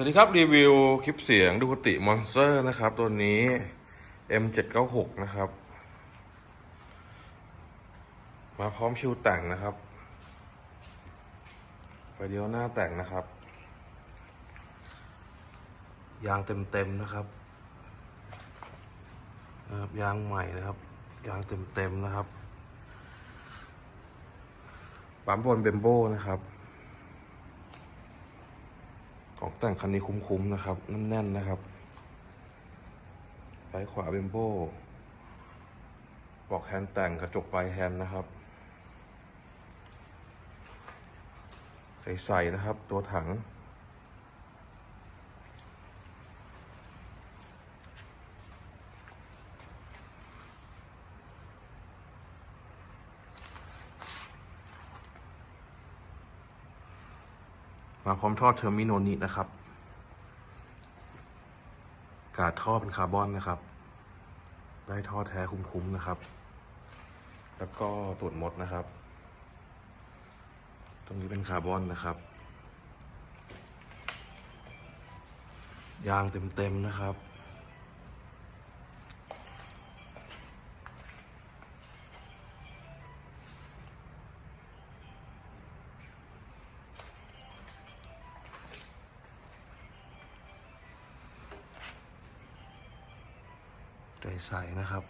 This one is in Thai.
สวัสดีครับ รีวิวคลิปเสียงดูคติมอนสเตอร์นะครับ ตัวนี้ M796 นะครับ มาพร้อมชิวแต่งนะครับ ไฟเดียวหน้าแต่งนะครับ ยางเต็มๆนะครับนะครับ ยางใหม่นะครับ ยางเต็มๆนะครับ ปั๊มบนเบมโบนะครับ ของแต่งคันนี้คุ้มๆนะครับแน่นๆนะครับไปขวาเบมโบบอกแฮนแต่งกระจกปลายแฮนนะครับ ใสๆนะครับตัวถัง มาพร้อมท่อเทอร์มิโนนินะครับ กาดท่อเป็นคาร์บอนนะครับ ได้ท่อแท้คุ้มๆนะครับ แล้วก็ตูดมดนะครับ ตรงนี้เป็นคาร์บอนนะครับ ยางเต็มๆนะครับ ใจใสนะครับ